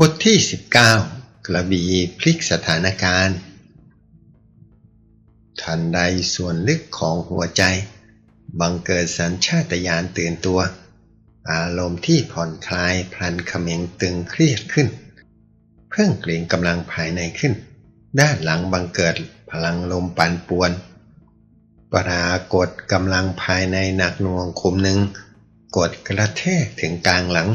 บทที่ 19 กระบี่พลิกสถานการณ์ ทันใดส่วนลึกของหัวใจ บังเกิดสัญชาตญาณตื่นตัว อารมณ์ที่ผ่อนคลายพลันเขม็งตึงเครียดขึ้น เพิ่งเกรงกำลังภายในขึ้น ด้านหลังบังเกิดพลังลมปั่นป่วน ปรากฏกำลังภายในหนักหน่วงคุมหนึ่ง กดกระแทกถึงกลางหลัง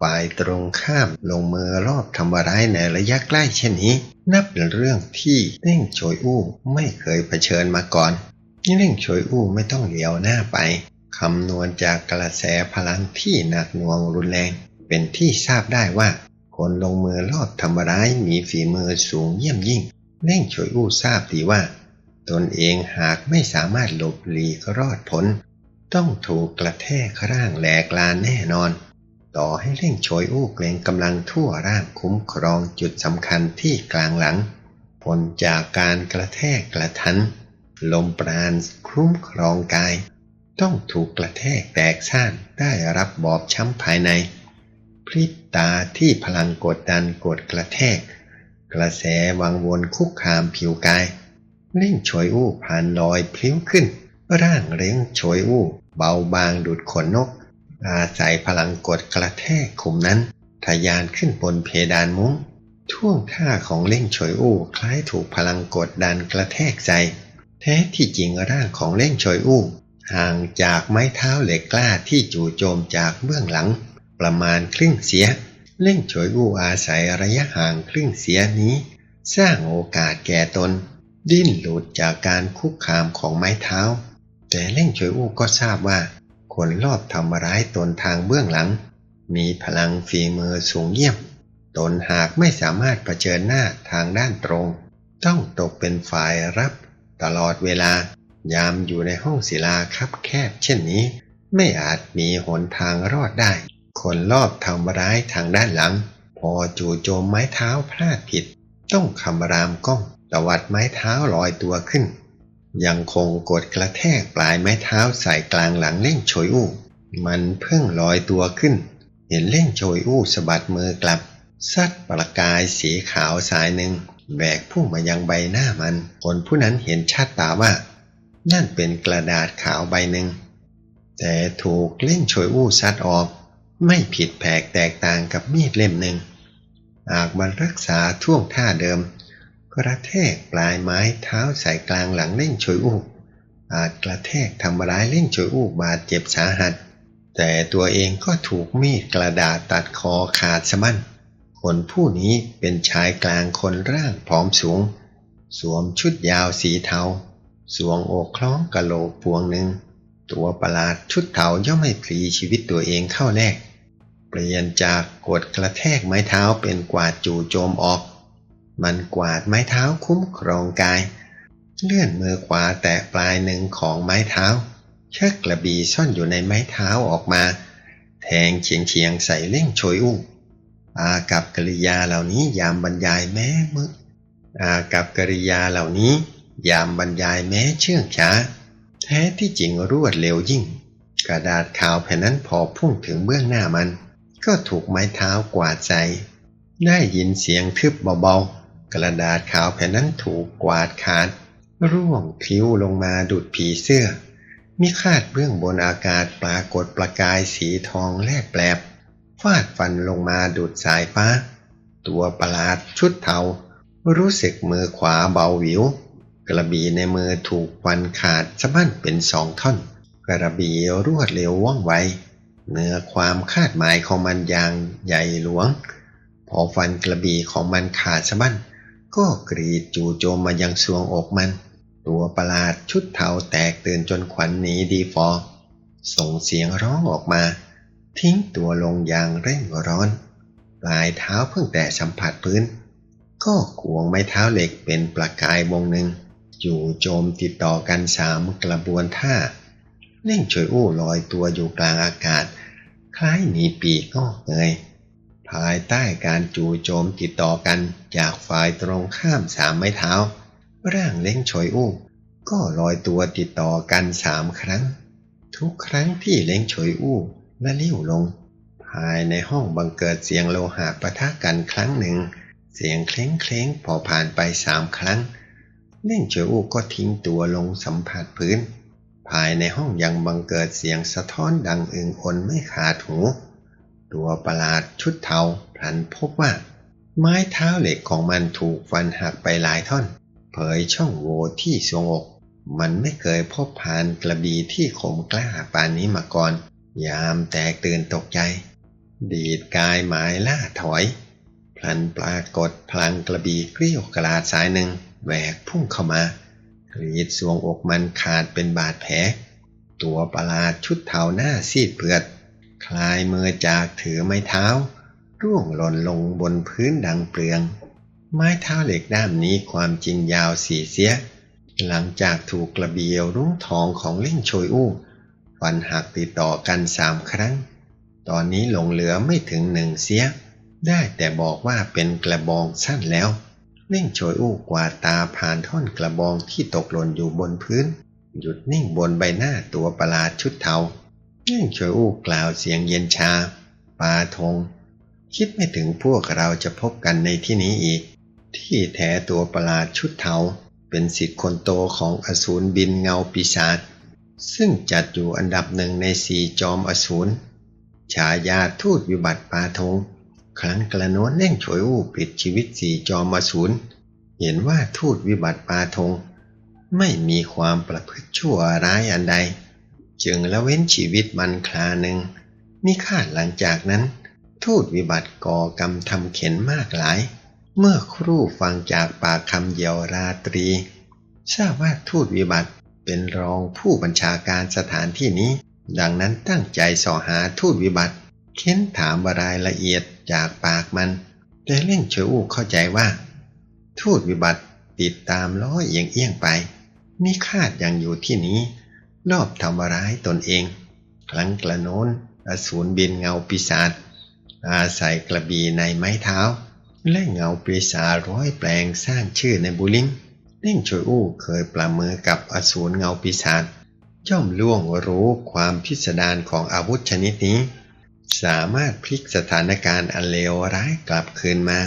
ฝ่ายตรงข้ามลงมือรอบทำร้ายในระยะใกล้เช่นนี้ นับเป็นเรื่องที่เร่งโฉยอู้ไม่เคยเผชิญมาก่อนเร่งโฉยอู้ไม่ต้องเหลียวหน้าไปคำนวณจากกระแสพลังที่หนักหน่วงรุนแรง เป็นที่ทราบได้ว่า คนลงมือรอบทำร้ายมีฝีมือสูงเยี่ยมยิ่งเร่งโฉยอู้ทราบดีว่า ตนเองหากไม่สามารถหลบหลีกรอดพ้นต้องถูกกระแทกร่างแหลกลานแน่นอน ต่อให้เร่งโชยอู้เกรงกำลังทั่วร่างคุ้มครองจุดสำคัญที่กลางหลัง ผลจากการกระแทกกระทัน ลมปราณคุ้มครองกาย ต้องถูกกระแทกแตกซ่านได้รับบอบช้ำภายใน พริบตาที่พลังกดดันกดกระแทก กระแสวังวนคุกคามผิวกาย เร่งโชยอู้ผ่านลอยพลิ้วขึ้น ร่างเร่งโชยอู้ เบาบางดุดขนนก อาศัยพลังกดกระแทกขุมนั้น ทะยานขึ้นบนเพดานมุ้งท่วงท่าของเล่งโฉยอู้คล้ายถูกพลังกดดันกระแทกใจ แท้ที่จริงร่างของเล่งโฉยอู้ห่างจากไม้เท้าเหล็กกล้าที่จู่โจมจากเบื้องหลัง ประมาณครึ่งเสีย เล่งโฉยอู้อาศัยระยะห่างครึ่งเสียนี้ สร้างโอกาสแก่ตน ดิ้นหลุดจากการคุกคามของไม้เท้า แต่เล่งโฉยอู้ก็ทราบว่า คนรอบทำร้ายตนทางเบื้องหลัง มีพลังฝีมือสูงเยี่ยม ตนหากไม่สามารถเผชิญหน้าทางด้านตรง ต้องตกเป็นฝ่ายรับ ตลอดเวลายามอยู่ในห้องศิลาคับแคบเช่นนี้ ไม่อาจมีหนทางรอดได้ คนรอบทำร้ายทางด้านหลัง พอจู่โจมไม้เท้าพลาดผิด ต้องคำรามก้องตวัดไม้เท้าลอยตัวขึ้น ยังคงกดกระแทกปลายไม้เท้าใส่กลางหลังเล่งโชยอู้ มันเพิ่งลอยตัวขึ้น เห็นเล่งโชยอู้สะบัดมือกลับซัดประกายสีขาวสายหนึ่งแบกพุ่งมายังใบหน้ามัน คนผู้นั้นเห็นชัดตาว่า นั่นเป็นกระดาษขาวใบหนึ่ง แต่ถูกเล่งโชยอู้ซัดออก ไม่ผิดแผกแตกต่างกับมีดเล่มหนึ่ง หากมันรักษาท่วงท่าเดิม กระแทกปลายไม้เท้าใส่กลางหลังเล่งโชยอู้อาจกระแทกทำร้ายเล่งโชยอู้บาดเจ็บสาหัส แต่ตัวเองก็ถูกมีดกระดาษตัดคอขาดสะบั้นคนผู้นี้เป็นชายกลางคนร่างผอมสูง สวมชุดยาวสีเทา สวงอกคล้องกะโหลกพวงหนึ่ง ตัวประหลาดชุดเทาย่อมไม่พลีชีวิตตัวเองเข้าแรก เปลี่ยนจากกดกระแทกไม้เท้าเป็นกวาดจู่โจมออก มันกวาดไม้เท้าคุ้มครองกาย เลื่อนมือขวาแตะปลายหนึ่งของไม้เท้าชักกระบี่ซ่อนอยู่ในไม้เท้าออกมา แทงเฉียงเฉียงใส่เล่งโชยอู้อากับกริยาเหล่านี้ยามบรรยายแม้มึกอากับกริยาเหล่านี้ ยามบรรยายแม้เชื่องช้า แท้ที่จริงรวดเร็วยิ่ง กระดาษขาวแผ่นนั้นพอพุ่งถึงเบื้องหน้ามัน ก็ถูกไม้เท้ากวาดใส่ได้ยินเสียงทึบเบาๆ กระดาษขาวแผ่นนั้นถูกกวาดขาด ร่วงพลิ้วลงมาดุดผีเสื้อ มีคาดเบื้องบนอากาศปรากฏประกายสีทองแลบแปลบ ฟาดฟันลงมาดุดสายฟ้า ตัวประหลาดชุดเทา รู้สึกมือขวาเบาหวิว กระบี่ในมือถูกฟันขาดสะบั้นเป็นสองท่อน กระบี่รวดเร็วว่องไวเหนือความคาดหมายของมันอย่างใหญ่หลวง พอฟันกระบี่ของมันขาดสะบั้น ก็กรีดจู่โจมมายังสวงอกมัน ตัวประหลาดชุดเทาแตกตื่นจนขวัญหนีดีฟอ ส่งเสียงร้องออกมา ทิ้งตัวลงอย่างเร่งร้อนปลายเท้าเพิ่งแต่สัมผัสพื้น ก็ควงไม้เท้าเหล็กเป็นประกายวงหนึ่งอยู่โจมติดต่อกันสามกระบวนท่าเล่งช่วยอู้ลอยตัวอยู่กลางอากาศ คล้ายมีปีกงอกเงย ภายใต้การจู่โจมติดต่อกันจากฝ่ายตรงข้ามสามไม้เท้า ร่างเล้งชอยอู้ก็ลอยตัวติดต่อกันสามครั้ง ทุกครั้งที่เล้งชอยอู้และเลี้ยวลง ภายในห้องบังเกิดเสียงโลหะปะทะกันครั้งหนึ่ง เสียงเคล้งเคล้งพอผ่านไปสามครั้ง เล่งชอยอู้ก็ทิ้งตัวลงสัมผัสพื้น ภายในห้องยังบังเกิดเสียงสะท้อนดังอึงอนไม่ขาดหู ตัวประหลาดชุดเทาพลันพบว่า ไม้เท้าเหล็กของมันถูกฟันหักไปหลายท่อน เผยช่องโหว่ที่ทรวงอก มันไม่เคยพบผ่านกระบี่ที่คมกล้าปานนี้มาก่อน ยามแตกตื่นตกใจ ดีดกายหมายล่าถอย พลันปรากฏพลังกระบี่เกลี้ยวกราดสายหนึ่งแหวกพุ่งเข้ามากรีดสวงอกมันขาดเป็นบาดแผล ตัวประหลาดชุดเทาหน้าซีดเผือด คลายมือจากถือไม้เท้า ร่วงหล่นลงบนพื้นดังเปลือง ไม้เท้าเหล็กด้ามนี้ความจริงยาวสี่เสีย หลังจากถูกกระเบียวรุ้งทองของเล่งโชยอู้ฟันหักติดต่อกันสามครั้ง ตอนนี้หลงเหลือไม่ถึงหนึ่งเสีย ได้แต่บอกว่าเป็นกระบองสั้นแล้วเล่งโชยอู้กวาดตาผ่านท่อนกระบองที่ตกหล่นอยู่บนพื้น หยุดนิ่งบนใบหน้าตัวประหลาดชุดเทา เล่งโชยอู้กล่าวเสียงเย็นชา ปาทง คิดไม่ถึงพวกเราจะพบกันในที่นี้อีก ที่แท้ตัวประหลาดชุดเทาเป็นสิทธิ์คนโตของอสูรบินเงาปีศาจซึ่งจัดอยู่อันดับหนึ่งในสี่จอมอสูรฉายาทูตวิบัติปาทง ครั้งกระโน้นเร่งฉวยอู้ปิดชีวิตสี่จอมอสูรเห็นว่าทูตวิบัติปาทง ไม่มีความประพฤติชั่วร้ายอันใด จึงละเว้นชีวิตมันคลาหนึ่งมิคาดหลังจากนั้น ทูตวิบัติก่อกรรมทำเข็นมากหลาย เมื่อครู่ฟังจากปากคำเยียวราตรี ทราบว่าทูตวิบัติเป็นรองผู้บัญชาการสถานที่นี้ ดังนั้นตั้งใจสอหาทูตวิบัติ เค้นถามรายละเอียดจากปากมัน แต่เล่งเฉยอู้เข้าใจว่า ทูตวิบัติติดตามล้อเอียงเอียงไปมีคาดยังอยู่ที่นี้ รอบทำร้ายตนเอง ครั้งกระโน้นอสูรบินเงาปีศาจอาศัยกระบี่ในไม้เท้า และเงาปีศาจร้อยแปลงสร้างชื่อในบุลิงเล่งชวยอู้เคยประมือกับอสูรเงาปีศาจย่อมล่วงรู้ความพิสดารของอาวุธชนิดนี้ สามารถพลิกสถานการณ์อันเลวร้ายกลับคืนมา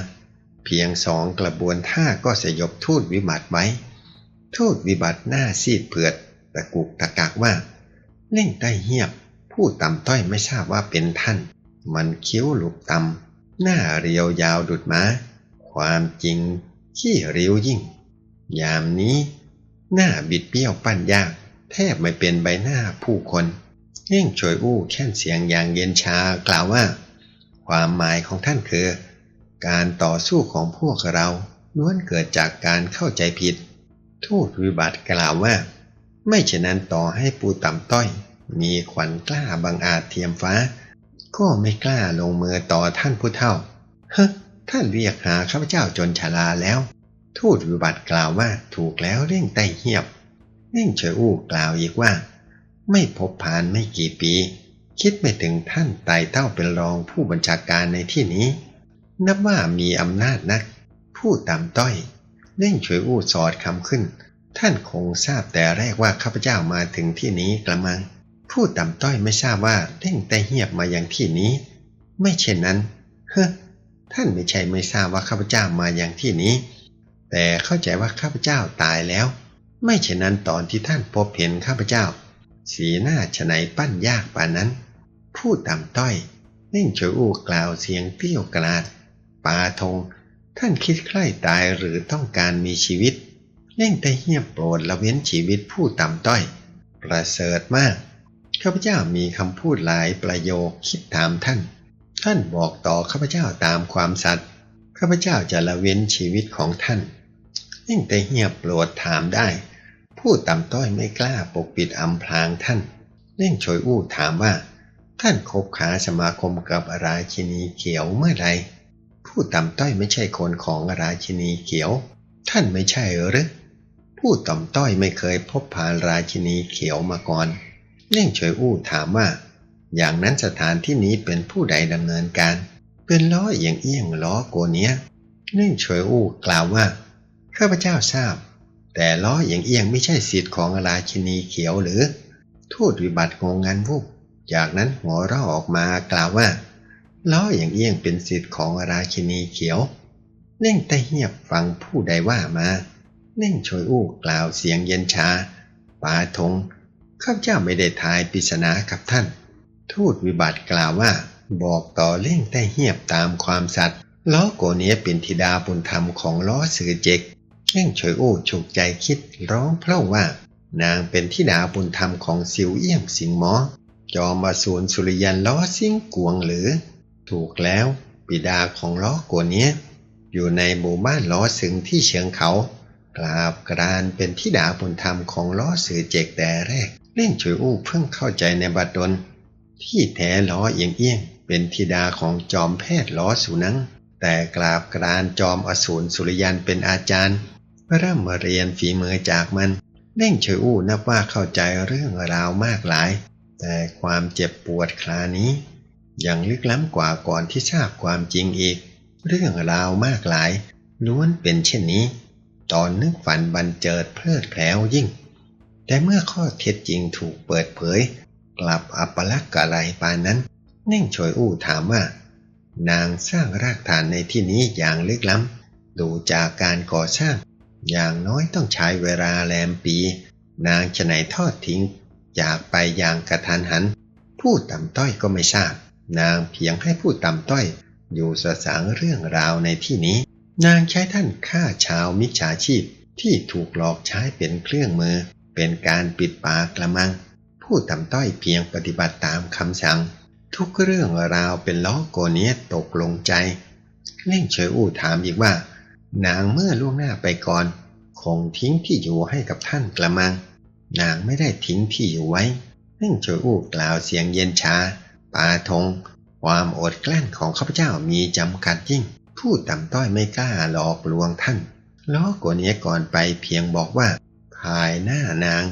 เพียงสองกระบวนท่าก็สยบทูตวิบัติไว้ ทูตวิบัติหน้าซีดเผือด ตะกุกตะกักว่า เล่งใต้เหียบ ผู้ต่ำต้อยไม่ทราบว่าเป็นท่าน มันคิ้วหลุกต่ำหน้าเรียวยาวดุดม้า ความจริงขี้เริ้วยิ่ง ยามนี้ หน้าบิดเบี้ยวปั้นยาก แทบไม่เป็นใบหน้าผู้คนเล่งช่วยอู้แค่นเสียงอย่างเย็นชากล่าวว่า ความหมายของท่านคือ การต่อสู้ของพวกเราล้วนเกิดจากการเข้าใจผิด ทูตวิบัติกล่าวว่า ไม่เช่นนั้นต่อให้ปูต่ำต้อย มีขวัญกล้าบังอาจเทียมฟ้า ก็ไม่กล้าลงมือต่อท่านผู้เฒ่าเฮ้ท่านเรียกหาข้าพเจ้าจนชราแล้ว ทูตวิบัติกล่าวว่าถูกแล้วเร่งไต้เหียบเร่งเฉยอู้กล่าวอีกว่า ไม่พบผ่านไม่กี่ปี คิดไม่ถึงท่านไต่เต้าเป็นรองผู้บัญชาการในที่นี้ นับว่ามีอำนาจนัก ผู้ต่ำต้อยเร่งช่วยอู้สอดคำขึ้น ท่านคงทราบแต่แรกว่าข้าพเจ้ามาถึงที่นี้กระมัง ผู้ต่ำต้อยไม่ทราบว่าเร่งแต่เหียบมาอย่างที่นี้ ไม่เช่นนั้นเฮ้ท่านไม่ใช่ไม่ทราบว่าข้าพเจ้ามาอย่างที่นี้ แต่เข้าใจว่าข้าพเจ้าตายแล้ว ไม่เช่นนั้นตอนที่ท่านพบเห็นข้าพเจ้า สีหน้าฉไนปั้นยากป่านนั้น ผู้ต่ำต้อยเร่งช่วยอู้กล่าวเสียงเกลี้ยวกราดปาทง ท่านคิดใคร่ตายหรือต้องการมีชีวิต เร่งแต่เหียบโปรดละเว้นชีวิตผู้ต่ำต้อย ประเสริฐมาก ข้าพเจ้ามีคำพูดหลายประโยคคิดถามท่าน ท่านบอกต่อข้าพเจ้าตามความสัตย์ข้าพเจ้าจะละเว้นชีวิตของท่านเร่งแต่เหียบโปรดถามได้ ผู้ต่ำต้อยไม่กล้าปกปิดอำพรางท่านเร่งโชยอู้ถามว่า ท่านคบค้าสมาคมกับราชินีเขียวเมื่อไรผู้ต่ำต้อยไม่ใช่คนของราชินีเขียว ท่านไม่ใช่หรือ ผู้ต่ำต้อยไม่เคยพบผ่านราชินีเขียวมาก่อนเล่งเฉยอู้ถามว่า อย่างนั้นสถานที่นี้เป็นผู้ใดดำเนินการ เป็นล้อเอียงเอี้ยงล้อโกเนี้ยเล่งเฉยอู้กล่าวว่าข้าพเจ้าทราบ แต่ล้อเอียงเอี้ยงไม่ใช่สิทธิ์ของราชินีเขียวหรือทูตวิบัติงงงันวุบจากนั้นหัวเราะออกมากล่าวว่าล้ออย่างเอี้ยงเป็นสิทธิ์ของราชินีเขียว เน่งแตะเหียบฟังผู้ใดว่ามา เน่งโชยอู้กล่าวเสียงเย็นชาปาทงข้าพเจ้าไม่ได้ทายปริศนากับท่าน ทูตวิบัติกล่าวว่า บอกต่อเล่งแต่เหียบตามความสัตย์ล้อโกเนียเป็นธิดาบุญธรรมของล้อสือเจกเล่งเฉยอู้ฉุกใจคิดร้องเพล่าว่า นางเป็นธิดาบุญธรรมของสิวเอี้ยงสิงหมอ จอมาสูนสุริยันล้อซิ่งกวงหรือ ถูกแล้วบิดาของล้อโกเนียอยู่ในหมู่บ้านล้อสึงที่เชิงเขา กราบกรานเป็นธิดาบุญธรรมของล้อสือเจกแต่แรก เล่งฉุยอู้เพิ่งเข้าใจในบัดดล ที่แท้ล้อเอียงเอียงเป็นธิดาของจอมแพทย์ล้อสุนังแต่กราบกรานจอมอสูรสุริยันเป็นอาจารย์เริ่มมาเรียนฝีมือจากมันเล่งเฉยอู้นับว่าเข้าใจเรื่องราวมากหลาย แต่ความเจ็บปวดคลานี้ยังลึกล้ำกว่าก่อนที่ทราบความจริงอีก เรื่องราวมากหลายล้วนเป็นเช่นนี้ ตอนนึกฝันบันเจิดเพลิดแผล้วยิ่ง แต่เมื่อข้อเท็จจริงถูกเปิดเผย กลับอัปลักษณ์อะไรปานนั้น เน่งชอยอู้ถามว่า นางสร้างรากฐานในที่นี้อย่างลึกล้ำ ดูจากการก่อสร้าง อย่างน้อยต้องใช้เวลาแรมปี นางจะไหนทอดทิ้ง จากไปอย่างกระทันหัน ผู้ต่ำต้อยก็ไม่ทราบ นางเพียงให้ผู้ต่ำต้อย อยู่สสางเรื่องราวในที่นี้ นางใช้ท่านฆ่าชาวมิจฉาชีพที่ถูกหลอกใช้เป็นเครื่องมือ เป็นการปิดปากกระมัง ผู้ต่ำต้อยเพียงปฏิบัติตามคำสั่ง ทุกเรื่องราวเป็นล้อโกเนียตกลงใจ เล่งเฉยอู้ถามอีกว่า นางเมื่อล่วงหน้าไปก่อน คงทิ้งที่อยู่ให้กับท่านกระมัง นางไม่ได้ทิ้งที่อยู่ไว้เล่งเฉยอู้กล่าวเสียงเย็นชาปาทง ความอดกลั้นของข้าพเจ้ามีจำกัดยิ่ง ผู้ต่ำต้อยไม่กล้าหลอกลวงท่านล้อโกเนียก่อนไปเพียงบอกว่าภายหน้านาง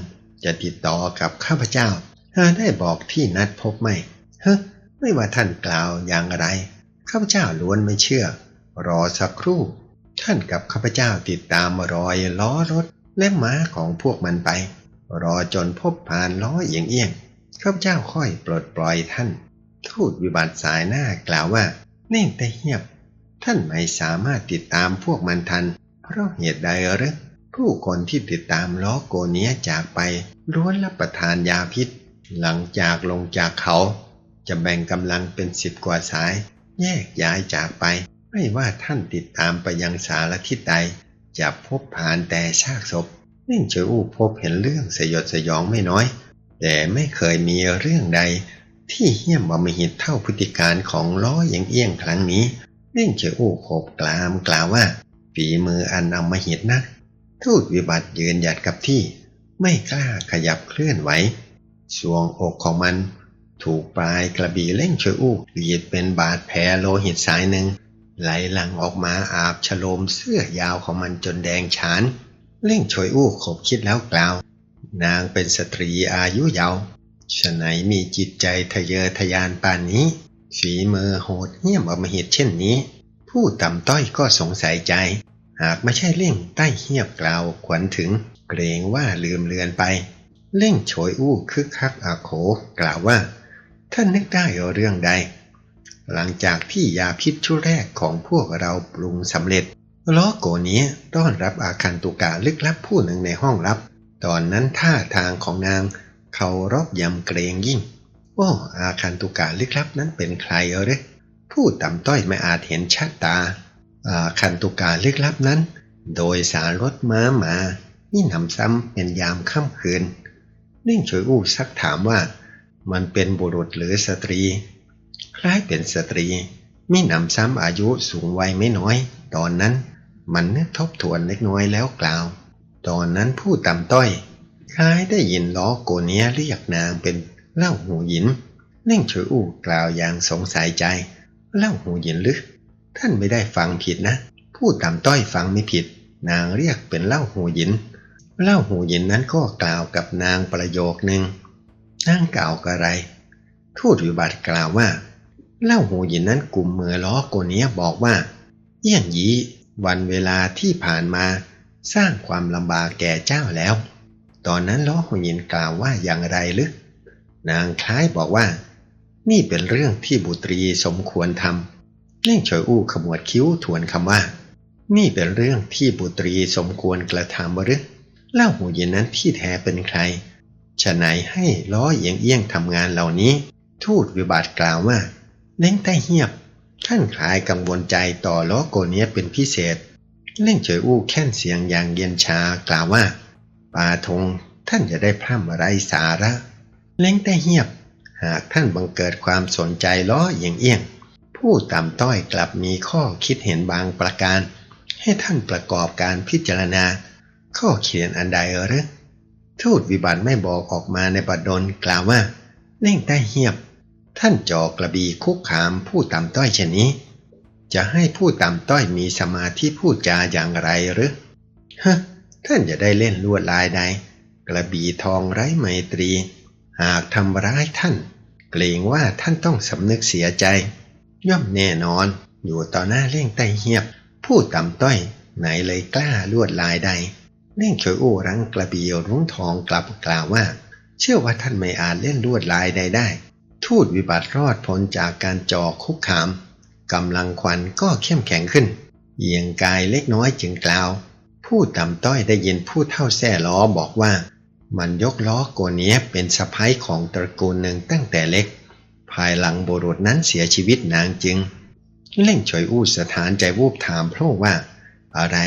จะติดต่อกับข้าพเจ้าหาได้บอกที่นัดพบไหมเฮ้ไม่ว่าท่านกล่าวอย่างไรข้าพเจ้าล้วนไม่เชื่อ รอสักครู่ ท่านกับข้าพเจ้าติดตามรอยล้อรถและม้าของพวกมันไป รอจนพบผ่านล้อเอียงเอียงข้าพเจ้าค่อยปลดปล่อยท่าน ทูตวิบัติสายหน้ากล่าวว่าเน่งแต่เหียบ ท่านไม่สามารถติดตามพวกมันทัน เพราะเหตุใดหรือผู้คนที่ติดตามล้อโกเนียจากไปล้วนรับประทานยาพิษ หลังจากลงจากเขา จะแบ่งกำลังเป็นสิบกว่าสาย แยกย้ายจากไป ไม่ว่าท่านติดตามไปยังสารทิศใด จะพบผ่านแต่ซากศพเน่งเจออู้พบเห็นเรื่องสยดสยองไม่น้อย แต่ไม่เคยมีเรื่องใด ที่เหี้ยมบมหิตเท่าพฤติการของล้ออย่างเอี้ยงครั้งนี้ เน่งเจออู้โขบกลามกล่าวว่าฝีมืออันอมหิตนัก ทูตวิบัติยืนหยัดกับที่ ไม่กล้าขยับเคลื่อนไหวสวงอกของมัน ถูกปลายกระบี่เล่งเชยอู้กรีดเป็นบาดแผลโลหิตสายหนึ่ง ไหลหลังออกมาอาบฉโลมเสื้อยาวของมันจนแดงฉาน เล่งชวยอู้ขบคิดแล้วกล่าว นางเป็นสตรีอายุยาวฉไหนมีจิตใจทะเยอทะยานป่านนี้ ฝีมือโหดเหี้ยมอมหิตเช่นนี้ ผู้ต่ำต้อยก็สงสัยใจ หากไม่ใช่เล่งใต้เหียบกล่าวขวัญถึง เกรงว่าลืมเลือนไป เล่งโฉยอู้คึกคักอาโขกล่าวว่า ท่านนึกได้เรื่องใด หลังจากที่ยาพิษชุดแรกของพวกเราปรุงสำเร็จล้อโกนี้ต้อนรับอาคันตุกาลึกลับผู้หนึ่งในห้องลับ ตอนนั้นท่าทางของนางเคารพยำเกรงยิ่ง โอ้อาคันตุกาลึกลับนั้นเป็นใครเออเรผู้ต่ำต้อยไม่อาจเห็นชัดตาอาคันตุกาลึกลับนั้น โดยสารรถม้ามานี่นำซ้ำเป็นยามค่ำคืนนิ่งช่วยอู้ซักถามว่า มันเป็นบุรุษหรือสตรี คล้ายเป็นสตรีมีหนำซ้ำอายุสูงวัยไม่น้อย ตอนนั้นมันนึกทบทวนเล็กน้อยแล้วกล่าว ตอนนั้นผู้ต่ำต้อยคล้ายได้ยินล้อโกเนียเรียกนางเป็น เล่าหูหยินเน่งเฉยอู้กล่าวอย่างสงสัยใจ เล่าหูหยินลึกท่านไม่ได้ฟังผิดนะผู้ต่ำต้อยฟังไม่ผิด นางเรียกเป็นเล่าหูหยิน เล่าหูหยินนั้นก็กล่าวกับนางประโยคหนึ่งนางกล่าวกับอะไร ทูตวิบัติกล่าวว่า เล่าหูหยินนั้นกลุ่มมือล้อโกเนี้ยบอกว่าเยี่ยงยี้วันเวลาที่ผ่านมาสร้างความลำบากแก่เจ้าแล้ว ตอนนั้นล้อหูหยินกล่าวว่าอย่างไรลึก นางคล้ายบอกว่า นี่เป็นเรื่องที่บุตรีสมควรทำเล่งเฉยอู้ขมวดคิ้วทวนคำว่า นี่เป็นเรื่องที่บุตรีสมควรกระทำหรือเล่าหูเย็นนั้นที่แท้เป็นใครฉะไหนให้ล้อเอียงเอี้ยงทำงานเหล่านี้ ทูตวิบัติกล่าวว่าเล่งใต้เหียบท่านคลายกังวลใจต่อล้อโกเนี้ยเป็นพิเศษ เล่งเฉยอู้แค่นเสียงอย่างเย็นชากล่าวว่าปาทงท่านจะได้พร่ำอะไรสาระ เล่งใต้เหียบ หากท่านบังเกิดความสนใจล้อเอียงเอี้ยง ผู้ต่ำต้อยกลับมีข้อคิดเห็นบางประการ ให้ท่านประกอบการพิจารณา ข้อเขียนอันใดหรือทูตวิบัติไม่บอกออกมาในบัดดลกล่าวว่าเล่งใต้เหียบ ท่านจอกระบีคุกคามผู้ต่ำต้อยเช่นนี้ จะให้ผู้ต่ำต้อยมีสมาธิพูดจาอย่างไรหรือฮะท่านจะได้เล่นลวดลายใด กระบีทองไร้ไมตรี หากทำร้ายท่าน เกรงว่าท่านต้องสำนึกเสียใจ ย่อมแน่นอนอยู่ต่อหน้าเล่งไต้เหียบ ผู้ต่ำต้อยไหนเลยกล้าลวดลายใดเล่งเฉยโอ้รังกระบี่รุ้งทองกลับกล่าวว่า เชื่อว่าท่านไม่อาจเล่นลวดลายใดได้ ทูตวิบัติรอดพ้นจากการจ่อคุกคามกำลังควันก็เข้มแข็งขึ้นเอียงกายเล็กน้อยจึงกล่าว ผู้ต่ำต้อยได้ยินผู้เท่าแส่ล้อบอกว่า มันยกล้อโกเนี้ยเป็นสะพ้ายของตระกูลหนึ่งตั้งแต่เล็ก ภายหลังบุรุษนั้นเสียชีวิตนางจึง เล่งฉอยอู้สถานใจวูบถามพระว่า อะไร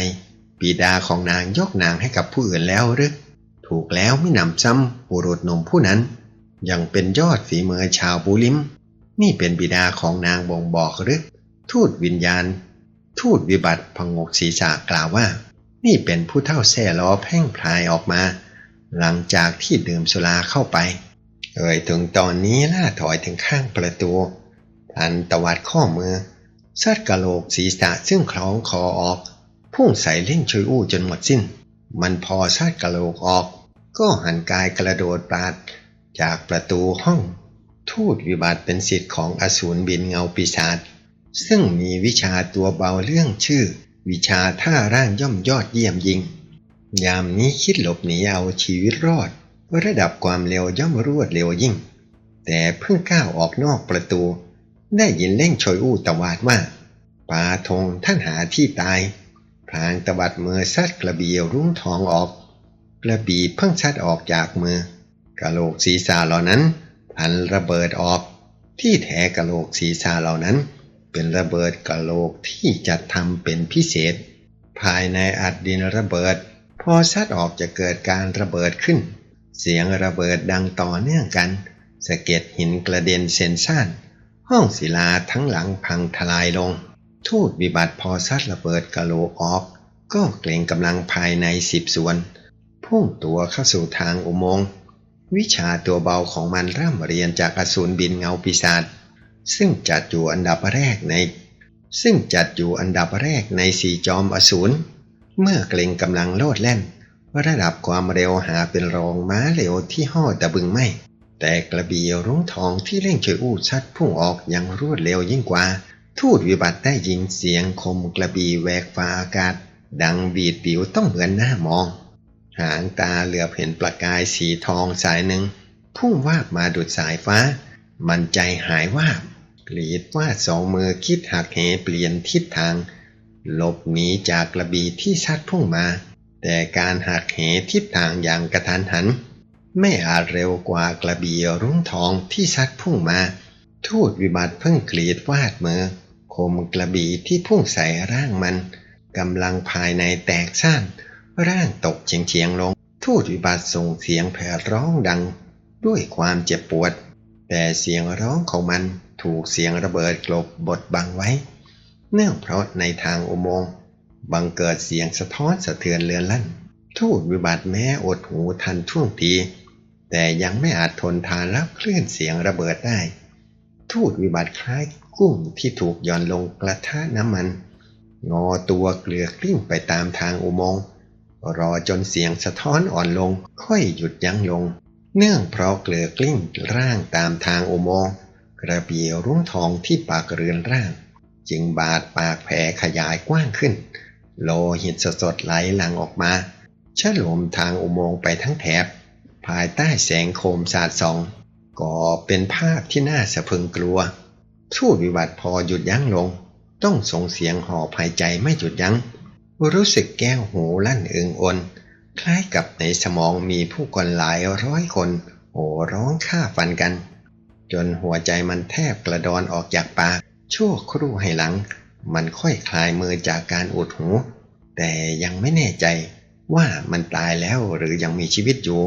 บิดาของนางยกนางให้กับผู้อื่นแล้วหรือถูกแล้วไม่นำซ้ำบุรุษหนุ่มผู้นั้น ยังเป็นยอดฝีมือชาวบูลิม นี่เป็นบิดาของนางบ่งบอกหรือทูตวิญญาณ ทูตวิบัติพงกศีรษะกล่าวว่า นี่เป็นผู้เท่าแส่ล้อแพ่งพลายออกมา หลังจากที่ดื่มสุราเข้าไป เอ่ยถึงตอนนี้ล่าถอยถึงข้างประตูพันตวัดข้อมือซัดกะโหลกศีรษะซึ่งคล้องคอออก พุ่งใส่เล่งช่วยอู้จนหมดสิ้น มันพอซัดกะโหลกออก ก็หันกายกระโดดปราดจากประตูห้อง ทูตวิบัติเป็นสิทธิ์ของอสูรบินเงาปีศาจซึ่งมีวิชาตัวเบาเรื่องชื่อ วิชาท่าร่างย่อมยอดเยี่ยมยิง ยามนี้คิดหลบหนีเอาชีวิตรอด ระดับความเร็วย่อมรวดเร็วยิ่ง แต่เพิ่งก้าวออกนอกประตู ได้ยินเล่งชอยอู้ตวาดว่าปาทงท่านหาที่ตายพลางตวัดมือซัดกระบี่รุ้งทองออก กระบี่เพิ่งซัดออกจากมือกะโหลกศีรษะเหล่านั้นพันระเบิดออก ที่แท้กะโหลกศีรษะเหล่านั้น เป็นระเบิดกะโหลกที่จัดทำเป็นพิเศษ ภายในอัดดินระเบิด พอซัดออกจะเกิดการระเบิดขึ้น เสียงระเบิดดังต่อเนื่องกันสะเก็ดหินกระเด็นเซนซ่าน ห้องศิลาทั้งหลังพังทลายลง ทูตวิบัติพอซัดระเบิดกะโหลกออก ก็เกรงกำลังภายในสิบส่วน พุ่งตัวเข้าสู่ทางอุโมงค์ วิชาตัวเบาของมันร่ำเรียนจากอสูรบินเงาปีศาจซึ่งจัดอยู่อันดับแรกใน ซึ่งจัดอยู่อันดับแรกในสี่จอมอสูร เมื่อเกรงกำลังโลดแล่น ระดับความเร็วหาเป็นรองม้าเร็วที่ห่อตะบึงไม่ แต่กระบี่รุ้งทองที่เร่งช่วยอู้ชัดพุ่งออกอย่างรวดเร็วยิ่งกว่า ทูตวิบัติได้ยินเสียงคมกระบี่แหวกฟ้าอากาศ ดังบีดปิวต้องเหมือนหน้ามอง หางตาเหลือบเห็นประกายสีทองสายหนึ่ง พุ่งวาบมาดุดสายฟ้า มันใจหายวาบกรีดว่าสองมือคิดหักเหเปลี่ยนทิศทาง หลบหนีจากกระบี่ที่ชัดพุ่งมา แต่การหักเหทิศทางอย่างกระทันหัน ไม่อาจเร็วกว่ากระบี่รุ้งทองที่ซัดพุ่งมา ทูตวิบัติเพิ่งกรีดวาดมือคมกระบี่ที่พุ่งใส่ร่างมันกำลังภายในแตกซ่านร่างตกเฉียงเฉียงลง ทูตวิบัติส่งเสียงแผ่ร้องดัง ด้วยความเจ็บปวด แต่เสียงร้องของมันถูกเสียงระเบิดกลบบดบังไว้ เนื่องเพราะในทางอุโมงค์บังเกิดเสียงสะท้อนสะเทือนเลือนลั่น ทูตวิบัติแม้อดหูทันท่วงที แต่ยังไม่อาจทนทานรับคลื่นเสียงระเบิดได้ ทูตวิบัติคล้ายกุ้งที่ถูกย่อนลงกระทะน้ำมัน งอตัวเกลือกลิ้งไปตามทางอุโมงค์รอจนเสียงสะท้อนอ่อนลงค่อยหยุดยั้งลง เนื่องเพราะเกลือกลิ้งร่างตามทางอุโมงค์กระเบียรุ้งทองที่ปากเรือนร่าง จึงบาดปากแผลขยายกว้างขึ้น โลหิตสดๆไหลหลั่งออกมาฉลมทางอุโมงค์ไปทั้งแถบ ภายใต้แสงโคมสาดส่องก็เป็นภาพที่น่าสะพึงกลัวทูตวิบัติพอหยุดยั้งลง ต้องส่งเสียงหอบหายใจไม่หยุดยัง้ง รู้สึกแก้วหูลั่นเอิงอนคล้ายกับในสมองมีผู้คนหลายร้อยคนโห่ร้องฆ่าฟันกัน จนหัวใจมันแทบกระดอนออกจากปาก ชั่วครู่ให้หลัง มันค่อยคลายมือจากการอุดหู แต่ยังไม่แน่ใจว่ามันตายแล้วหรือยังมีชีวิตอยู่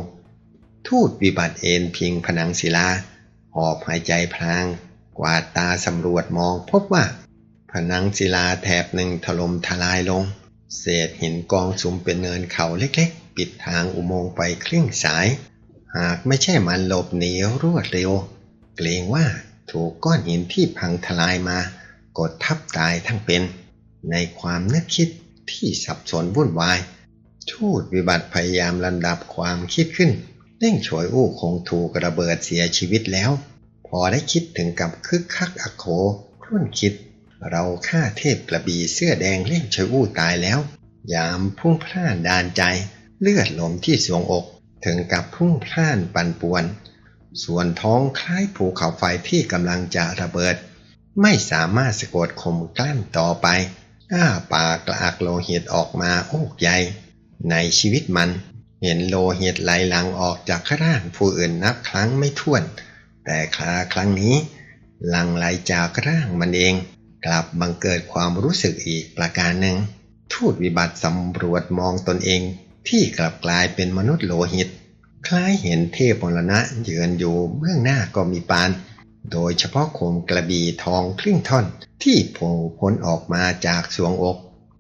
ทูตวิบัติเอนพิงผนังศิลา หอบหายใจพลาง กวาดตาสำรวจมองพบว่า ผนังศิลาแถบหนึ่งถล่มทลายลง เศษหินกองสุมเป็นเนินเขาเล็กๆ ปิดทางอุโมงค์ไปครึ่งสาย หากไม่ใช่มันหลบหนีรวดเร็ว เกรงว่า ถูกก้อนหินที่พังทลายมากดทับตายทั้งเป็น ในความนึกคิดที่สับสนวุ่นวาย ทูตวิบัติพยายามลำดับความคิดขึ้นเร่งฉวยอู้คงถูกระเบิดเสียชีวิตแล้ว พอได้คิดถึงกับคึกคักอโคครุ่นคิด เราฆ่าเทพกระบีเสื้อแดงเล่งฉวยอู้ตายแล้ว ยามพุ่งพล่านดานใจ เลือดหลมที่สวงอกถึงกับพุ่งพล่านปั่นป่วน ส่วนท้องคล้ายภูเขาไฟที่กำลังจะระเบิด ไม่สามารถสะกดข่มกลั้นต่อไป อ้าปากกระอักโลหิตออกมาโอกใหญ่ ในชีวิตมัน เห็นโลหิตไหลหลังออกจากร่างผู้อื่นนับครั้งไม่ถ้วน แต่คราครั้งนี้หลังไหลจากร่างมันเอง กลับบังเกิดความรู้สึกอีกประการหนึ่ง ทูตวิบัติสำรวจมองตนเองที่กลับกลายเป็นมนุษย์โลหิต คล้ายเห็นเทพมรณะยืนอยู่เบื้องหน้าก็มีปาน โดยเฉพาะโคมกระบี่ทองครึ่งท่อนที่โผล่พ้นออกมาจากสวงอก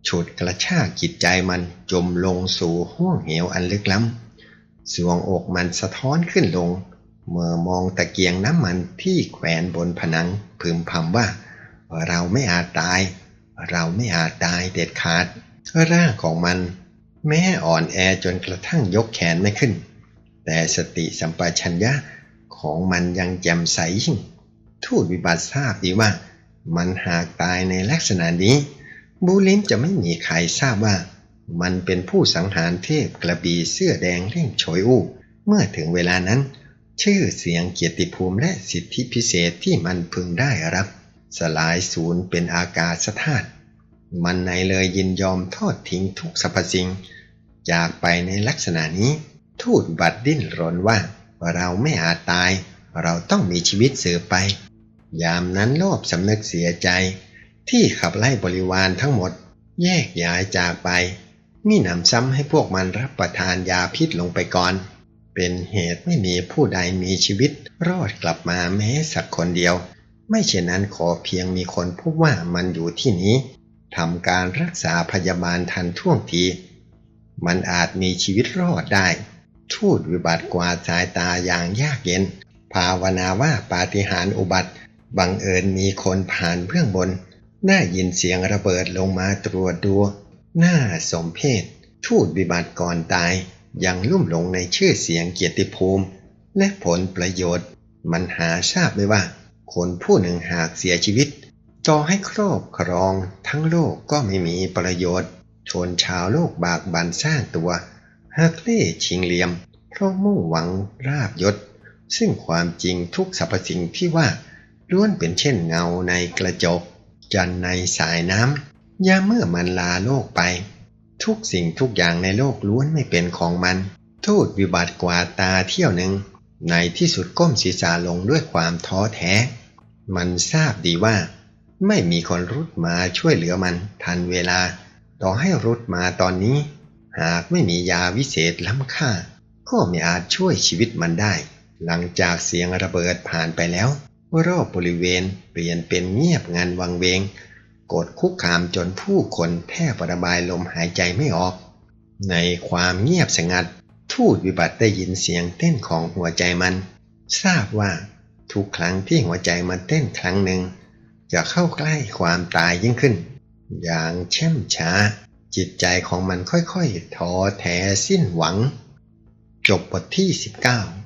ฉุดกระชากจิตใจมันจมลงสู่ห้วงเหวอันลึกล้ำสวงอกมันสะท้อนขึ้นลง เมื่อมองตะเกียงน้ำมันที่แขวนบนผนังพึมพำว่า เราไม่อาจตาย เราไม่อาจตายเด็ดขาดร่างของมัน แม้อ่อนแอจนกระทั่งยกแขนไม่ขึ้น แต่สติสัมปชัญญะของมันยังแจ่มใสยิ่งทูตวิบัติทราบดีว่า มันหากตายในลักษณะนี้ บูลินจะไม่มีใครทราบว่า มันเป็นผู้สังหารเทพกระบีเสื้อแดงเร่งโฉยอู้เมื่อถึงเวลานั้น ชื่อเสียงเกียรติภูมิและสิทธิพิเศษที่มันพึงได้รับ สลายสูญเป็นอากาศธาตุมันในเลยยินยอมทอดทิ้งทุกสรรพสิ่งจากไปในลักษณะนี้ ทูตบัดดิ้นรนว่า เราไม่อาจตาย เราต้องมีชีวิตเสือไป ยามนั้นโลภสำนึกเสียใจ ที่ขับไล่บริวารทั้งหมด แยกย้ายจากไปมีหนำซ้ำให้พวกมันรับประทานยาพิษลงไปก่อน เป็นเหตุไม่มีผู้ใดมีชีวิตรอดกลับมาแม้สักคนเดียว ไม่เช่นนั้นขอเพียงมีคนพบว่ามันอยู่ที่นี้ทำการรักษาพยาบาลทันท่วงที มันอาจมีชีวิตรอดได้ ทูตวิบัติกวาดสายตาอย่างยากเย็น ภาวนาว่าปาฏิหาริย์อุบัติ บังเอิญมีคนผ่านเบื้องบน ได้ยินเสียงระเบิดลงมาตรวจดูหน้าสมเพศ ทูตวิบัติก่อนตาย ยังลุ่มหลงในชื่อเสียงเกียรติภูมิ และผลประโยชน์ มันหาทราบไม่ว่า คนผู้หนึ่งหากเสียชีวิตต่อให้ครอบครองทั้งโลกก็ไม่มีประโยชน์ ชนชาวโลกบากบันสร้างตัว หากเล่ชิงเหลี่ยม เพราะมุ่งหวังราบยศ ซึ่งความจริงทุกสรรพสิ่งที่ว่าล้วนเป็นเช่นเงาในกระจก จันในสายน้ำยามเมื่อมันลาโลกไป ทุกสิ่งทุกอย่างในโลกล้วนไม่เป็นของมัน ทูตวิบัติกว่าตาเที่ยวหนึ่ง ในที่สุดก้มศีรษะลงด้วยความท้อแท้ มันทราบดีว่า ไม่มีคนรุดมาช่วยเหลือมันทันเวลา ต่อให้รุดมาตอนนี้ หากไม่มียาวิเศษล้ำค่า ก็ไม่อาจช่วยชีวิตมันได้ หลังจากเสียงระเบิดผ่านไปแล้วรอบบริเวณเปลี่ยนเป็นเงียบงันวังเวงกดคุกคามจนผู้คนแทบระบายลมหายใจไม่ออก ในความเงียบสงัด ทูตวิบัติได้ยินเสียงเต้นของหัวใจมัน ทราบว่าทุกครั้งที่หัวใจมันเต้นครั้งหนึ่ง จะเข้าใกล้ความตายยิ่งขึ้น อย่างเช่มช้า จิตใจของมันค่อยๆท้อแท้สิ้นหวัง จบบทที่ 19